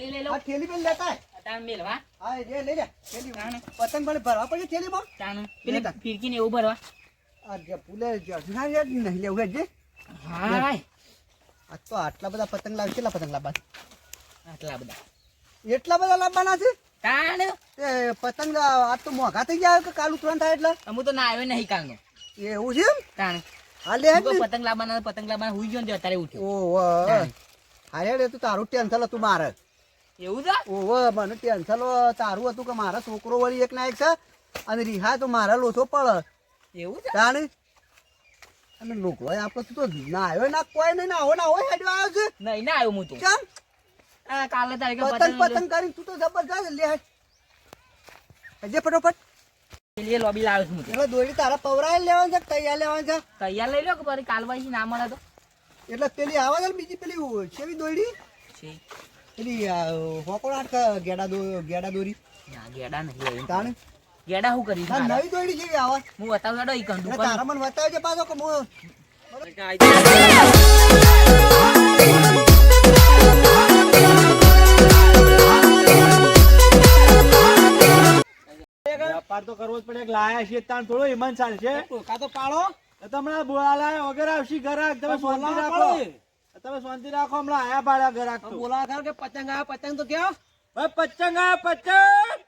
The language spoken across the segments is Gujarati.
થેલી લઈ લો. આ થેલી પેલી લેતા. તાણ મેલવા. હા લે લઈ લે થેલી તાણે. પતંગ પણ ભરવા પડશે થેલીમાં તાણ. પેલી લેતા. ફિરકીને એવું ભરવા. આ જે ફૂલે જસના યાર નહીં લેવું જે હાય. આ તો આટલા બધા પતંગ લાવ કેટલા પતંગ લાવવા આટલા બધા. એટલા બધા લાવવાના છે તાણ. એ પતંગ આ તો મોંઘા થઈ ગયા કે કાલ ઉતરાણ થાય એટલે હું તો ના આવ્યો નહીં કાલનો. એવું છે એમ તાણ. હા લે હું પતંગ લાવવાના પતંગ લાવવાના હુઈ ગયો ને અત્યારે ઉઠ્યો ઓહો. હા હેડ તો તારું ટેન્શન હતું મારે એવું છે? ઓહો મને ટેન્શન તારું હતું કે મારા છોકરો વળી એક ના એક છે. અને રિહા તો મારા લોચો પડે. એવું છે? તાણે? અને લોકો આપણે તો ના આવ્યો. ના કોઈ નહીં ના ના હોય હેડવા આવ્યો છે. નહીં ના આવ્યો હું તો. કેમ? કાલે તારીખે પતંગ પતંગ કરી તું તો જબરજસ્ત લે હજે ફટોફટ. પેલી લોબી લાવ્યો છું એટલે દોરી તારા પવરાય લેવાનું છે તૈયાર લેવાનું છે? તૈયાર લઈ લો કે પછી કાલ પછી ના મળે તો? એટલે પેલી આવે છે બીજી પેલી છેવી દોરી છે. પેલી હોકોડાટ ગેડા ગેડા દોરી. ના ગેડા નહીં આવી. ગેડા શું કરી નવી દોરી જેવી આવે? હું બતાવું હેડો ઈ કંડું તારા મને બતાવજે પાછો કે હું વેપાર તો કરવો જ પડે લાયા છીએ તાણ થોડો ઈમાન ચાલશે. ટોકા તો પાડો. તો તમને બોલા લાયા વગર આવશી ઘરે તમે રાખો. તમે શાંતિ રાખો હમણાં આયા ભાડા ઘર તો. બોલા ખર કે પતંગ આ પતંગ તો કયો? ભાઈ પતંગ આયા પતંગ.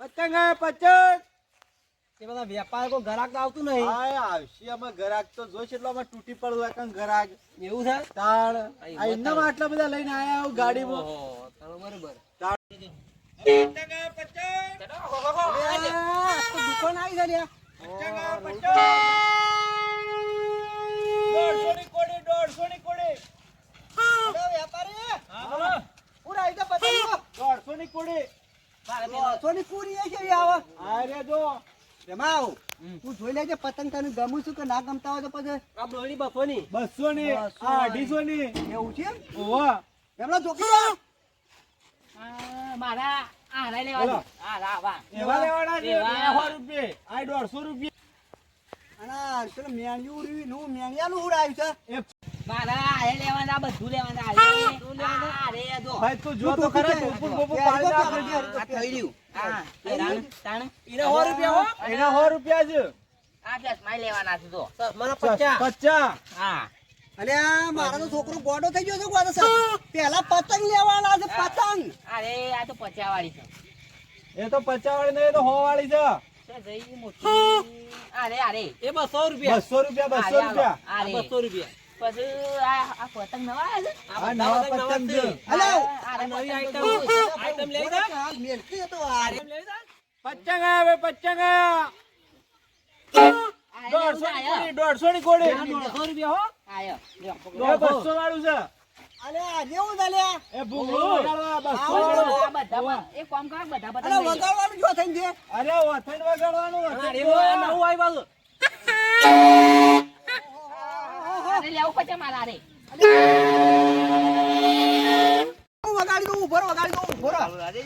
પતંગ આયા પતંગ. એ બધા વેપાર કોઈ ઘરાક તો આવતું નહીં. હા આવશે. અમે ઘરાક તો જોઈશ એટલે અમે તૂટી પડવું કારણ ઘરાક. એવું છે? તાળ એમના આટલા બધા લઈને આયા હું ગાડીમાં. બરોબર. તાળ દુકાન આવી છે લ્યા. પતંગ આયા પતંગ દોઢસો ની કોડી દોઢસો ની કોડી અરે વેપારી હા બોલો પૂરા આવી જા પતંગો. દોઢસો ની પૂરી એ કેવી આવે. અરે જો. એમાં તું જોઈ લેજે પતંગ તને ગમું છું કે ના ગમતા હોય તો પછી આ દોડી બસો ની બસો ની અઢીસો ની એવું છે? ઓવા. એમનો જોકી આ મારા આ લેવા આ વા એવા લેવાના છે? એવા. એવા આ દોઢસો રૂપિયા. અને આ પેલું રહ્યું, નું મેણિયાનું હુડ છે. એ મારા આ લેવાના બધું લેવાના. આ ભાઈ તું જો તો ખરા. આ થઈ રહ્યું. એના રૂપિયા હો? એના રૂપિયા છે. આ ચશ્મા લેવાના છે જો. પચાસ હા. અને આ તો છોકરો ગોડો થઈ ગયો છે ગોડો પેલા પતંગ લેવાના છે પતંગ. અરે આ તો પચા વાળી છે. એ તો પચાસ વાળી નહીં એ તો સો વાળી છે. છે જઈ મોટી. અરે અરે. એ બસો રૂપિયા બસો રૂપિયા બસો રૂપિયા. અરે. બસો રૂપિયા. પછી આ આ પતંગ નવા આવ્યા આ નવા પતંગ છે. અલે આ નવી આઈટમ આઈટમ લઈ જા મેલકી હતો આ. પતંગ આયા પતંગ દોઢસો ની કોડી દોઢસો ની કોડી દોઢસો રૂપિયા હો. આયો લ્યો, પકડો. એ બસો વાળું છે. અલે જેવું છે લ્યા એ ભૂંગળું બસો વાળું. બધા કામ કરો લો. વગાડવાનું જો થઈને છે. અરે વથન વગાડવાનું વથન અરે લેવું પછી મારા હું વગાડી દઉં ઊભો વગાડી દઉં ઊભો મારે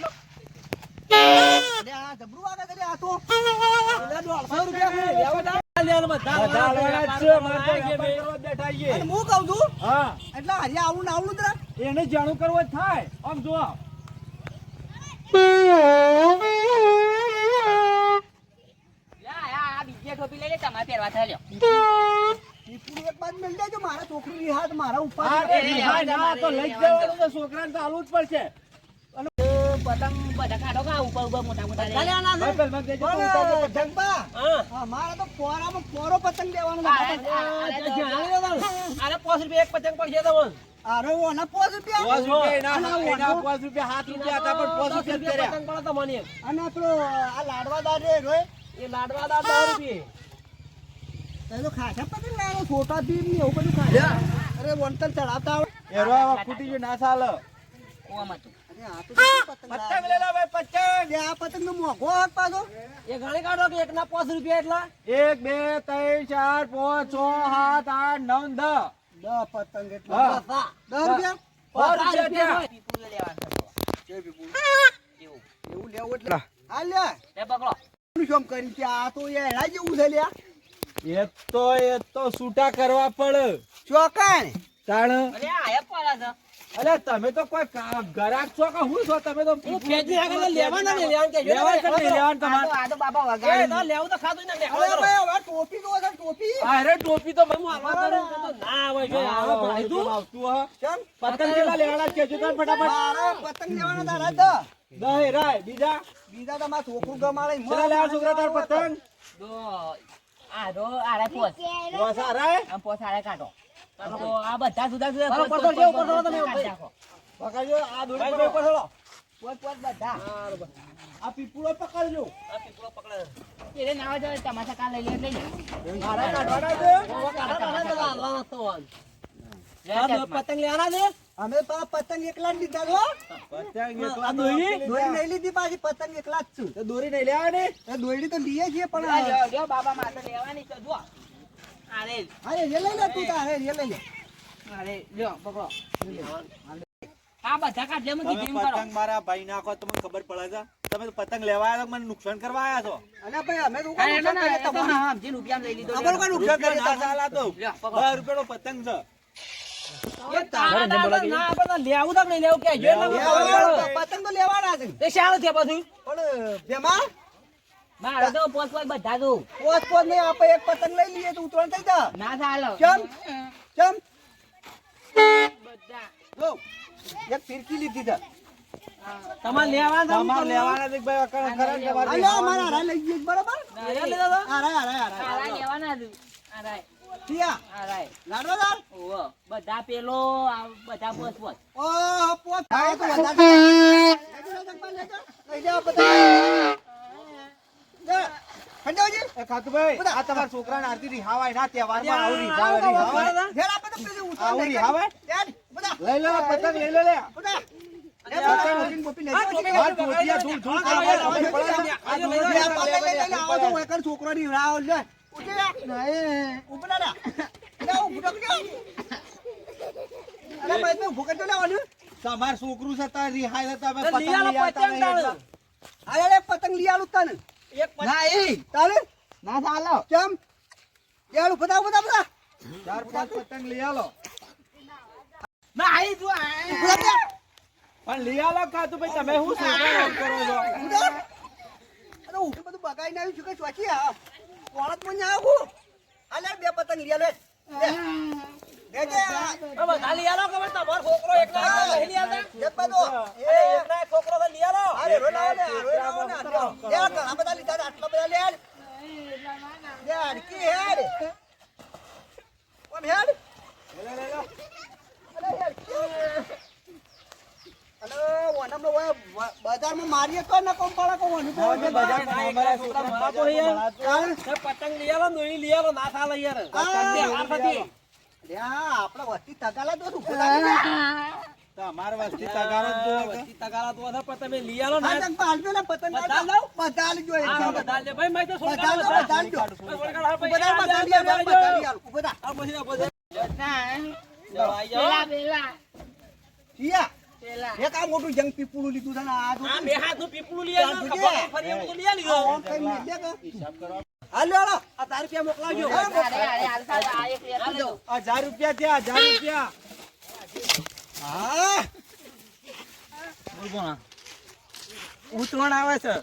એને જાણું કરવો થાય. આમ જો લે, આ આ બીજી ટોપી લઈ લે તમારે પહેરવા થાય ઈ એક બાજુ મેલી દેજો, મારા છોકરી ની મારા ઉપર તો લઈ જવાનું છે, છોકરાને તો આલવું જ પડશે પતંગ બધા કાઢો કા ઉપર ઉપર મોટા મોટા રે. ભલે આના છે. ભાઈ, પેલા દેજો તો પણ, ઉતારજો પતંગ. જગબા, હા, મારે તો પોરામાં પતંગ આ તો અરે ઓના પોસ રૂપિયા પાંચ રૂપિયા. પાંચ રૂપિયા સાત રૂપિયા હતા પણ પાંચ રૂપિયા જ કર્યા. અને આપણો આ લાડવાદાર રે રોય એ તો ખાસા પતંગ ને એવું બધું ખાસા અરે વંતર ચડાવતા એરો આવા ફૂટી ગયું, ના ચાલે. ઓમ હતું. અરે આ તો શું પતંગ પતંગ લાવ્યો? લે લો ભાઈ, પતંગ. લે આ પતંગ તો મોંઘો હોત પાછો એક બે ત્રણ ચાર પાંચ છ સાત આઠ નવ દસ દસ પતંગ એટલે હા. દસ રૂપિયા રૂપિયા. એવું. એવું લેવું એટલે હા લે લે પકડો. શું કરી કે આ તો એ જેવું છે લ્યા એ તો એ તો છૂટા કરવા પડે. ચોકાણ? તાણ? અરે આયા પડે છે. અલે તમે તો કોઈ ગરાક છો કે હું છો? તમે તો હું ફેજી આગળ તો લેવાના ને લેવાનું કે લેવા કે ને તમાર? આ તો બાબા વગાડે. તો લેવું તો ખાધું ને અરે ભાઈ, હવે ટોપી તો વગર ટોપી? અરે ટોપી તો હું આવા કરું તો ના આવે છે ભાઈ તું આવતું હા. કેમ? પતંગ કેટલા લેવાના કે જો ફટાફટ. પતંગ લેવાના તારા તો દહે રાય બીજા? બીજા તમાર છોકરું ગમાળે મરા લેવા છોકરા તાર પતંગ? તો આરે પોસ. બસ આ આમ પોસ આરે કાઢો. તો આ બધા તમે, પકડજો દોરી પર પોસ, પોસ બધા. આ પીપળો પકડજો. આ પીપળો પકડે. એને તમાશા કાં લઈ લે લઈ કાઢવાના છે. પતંગ લેવાના છે? અમે તો પતંગ એકલા જ લીધા છો. પતંગ એકલા દોરી? દોરી નહીં લીધી પાછી પતંગ એકલા જ છું. તો દોરી નહીં લેવા ને દોરી તો લઈએ છીએ પણ લ્યો, લ્યો, બાબા માથે લેવાની તો જો. અરે. અરે એ લઈ લે તું તારે એ લઈ લે અરે જો પકડો. આ બધા કાઢ લે હું કરો. પતંગ મારા ભાઈ નાખો તમને ખબર પડે છે. તમે તો પતંગ લેવા આવ્યા મને નુકસાન કરવા આવ્યા છો. અને ભાઈ અમે તો નુકસાન કરીએ તમારું. નુકસાન કરીએ તો. રૂપિયાનો પતંગ છે. લેવું નહીં લેવું કે. લેવાનું, પતંગ તો લેવાના છે. તે છે બધું પણ ભેમા મારે તો પોસ પોસ બધા દઉં પોત પોત નહીં આપણે એક પતંગ લઈ લઈએ તો ઉતરણ થઈ જા ના ચાલો. કેમ કેમ બધા. જો એક ફિરકી લીધી છે. તમારે લેવા છે તમારે લેવાના છે ભાઈ અકળ ખરા તમારે અલ્યા અમારા હારા લઈ જઈએ બરાબર? લેવા હારા હારા હારા. લેવાના બધા પેલો બધા પોત થાય તો લઈ જાઓ ખાતુભાઈ આ તમારા આરતી રિહાવાય ના તહેવારમાં આવું રિહાવાય, રિહાવાય. ઘેર આપે તો પેલું ઉતાર આવું રિહાવાય? લઈ લે પતંગ લઈ લે લે બધા લે, બધા ગોપી ગોપી લઈ જાઓ. હા, ટોટિયા ધૂળ ધૂળ આ કરે. આ આપણે પડે ને. ઉઠી. નહીં, ઊભું ના રે. લે, ઊભું અરે ભાઈ, તું ઊભું કરજો લેવાનું. તમારું છોકરું છે તાર રિહાય છે તમે પતંગ લઈ આવતા પતંગ નહીં તાણે. એટલે. અરે, અરે, પતંગ લઈ આલું તને. એક ના એ તારે? ના ચાલો કેમ? લઈ બધા, બધા, બધા. ચાર પાંચ પતંગ લઈ આલો ના આઈ જો આઈ. ઊભું થા, જા. પણ લઈ આલો ખાતુભાઈ તમે શું છોકરાને કરો છો. અરે, ઊભું બધું બગાડીને આવ્યું છું કે ચોચી આ. જ મને આવું? આ લે, બે પતંગ આલો, લે. લે, દે, આ. હવે લઈ આલો કે ભાઈ તમારો છોકરો એકલા એકલા લઈ લઈ આલતા? જત બાજુ. એ એકલા એક છોકરો તો લઈ આલો. અરે, રો ને, રો ને. લે, આ ઘણા બધા લીધા આટલા બધા લે. લે, હડકી હેડ. ઓમ હેડ. અરે, હેડ. અરે, ઓનામાં ઓય બજારમાં મારીએ તો ન કોમ પડે કો ઓનું તો હવે અમારા છોકરાને ભણાતો હોય યાર. પતંગ લઈ આલો દોરી લઈ આલો ના ચાલે યાર આ, તે હાર નથી. લે, આ આપણે વસ્તી તગાલા તો શું તમારે વસ્તી તગારો જ વસ્તી તગારા તો પણ તમે લઈ આલો ને. હા, ને, પતંગ. લાવ? બધા હાલજો, એક. ભાઈ, મેં તો આ પછી ના ઈયા, એક આ મોટું જંગ પીપળું લીધું છે ને આ જો. આ બે હાથનું પીપળું લઈ જોજે. પર ફરી એમ તો લઈ આલી ગયો. આમ કઈ મિલે કે? હાલ લે, હાલો. આ તાર રૂપિયા મોકલાવજો. અરે અરે હાલ આ એક લેતો જાઉં. હજાર રૂપિયા થયા હજાર રૂપિયા હા. ઉતવણ આવે છે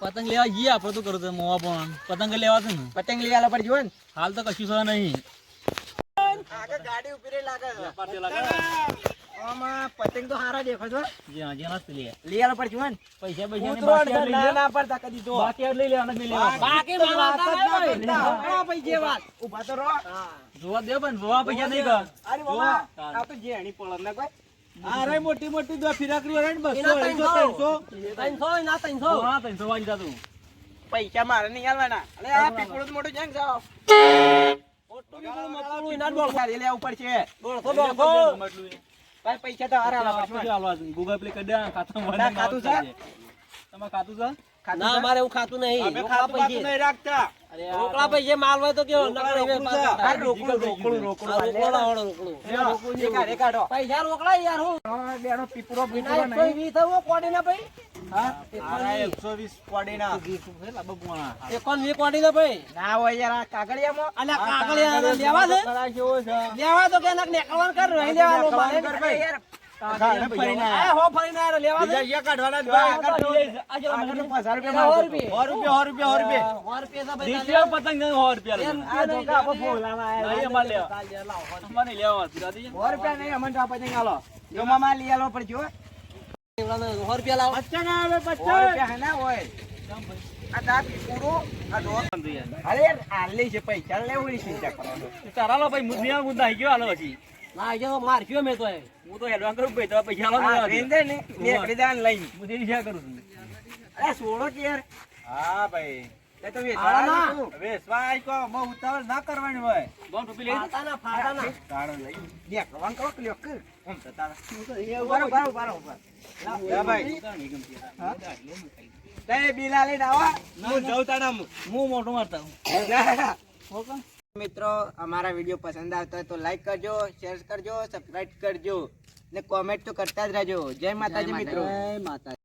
પતંગ લેવા જઈએ આપણે તો કરું તો મોવા પણ પતંગ લેવા છે ને પતંગ આલો પડજો ને હાલ તો કશું છે નહીં આગળ ગાડી ઊભી રહી લાગે છે. આમાં પતંગ તો હારા દેખો છો જ્યાં જ્યાં લે. લઈ આલો પડજો ને. પૈસા પૈસા ને છે, ના લે. ના પડતા કદી તો. બાકી લઈ લેવાના બી લેવા. બાકી વાત જ ના મારા પૈસે વાત ઊભા તો રહો. જોવા દે પણ જોવા પૈસા નહીં કર. અરે બાબા આ તો જે હણી ને કોઈ. અરે મોટી મોટી દો ફિરાકરી હોય ને બસો ત્રણસો. ત્રણસો. ત્રણસો ના ત્રણસો. જોવા ત્રણસો વાળી જા તું પૈસા મારે નહીં આલવાના. અરે આ પીપળું તો મોટું જંગ જાઓ? મોટું પીપળું મકડું એના જ લેવું પડશે. દોઢસો દોઢસો. ભાઈ પૈસા તો હારા આલવા છે? ગૂગલ પ્લે કરી દે ખાતું ના, ખાતું છે? તમારે ખાતું છે? ના મારે એવું ખાતું નહીં. અમે રોકડા ખાતું બાતું પૈસે નહીં રાખતા. અરે રોકડા પૈસે માલ હોય તો કેવો? નકર હવે રોકડું રોકડું. આ રોકડું, રોકડું, રોકડું. આ રોકડા રોકડું. પૈસા રોકડા યાર હું. બેનો પીપરો પીપરો નહીં કોઈ વી થવો કોડીના ભાઈ? પતંગ લેવા પતંગ આલો. જો મામા લઈ આલો પડજો તારા ભાઈ મુદ્દા મુદ્દા આવી હાલો પછી ના જો માર કયો તો હું તો હેડવાન કરું ભાઈ તો પૈસા ને ને મેં ખરીદાન લઈ હું દેરી કરું અરે કે યાર હા ભાઈ મિત્રો અમારા વીડિયો પસંદ આવતો હોય તો લાઈક કરજો શેર કરજો સબસ્ક્રાઈબ કરજો. ને કોમેન્ટ તો કરતા જ રહેજો. જય માતાજી મિત્રો. જય માતાજી.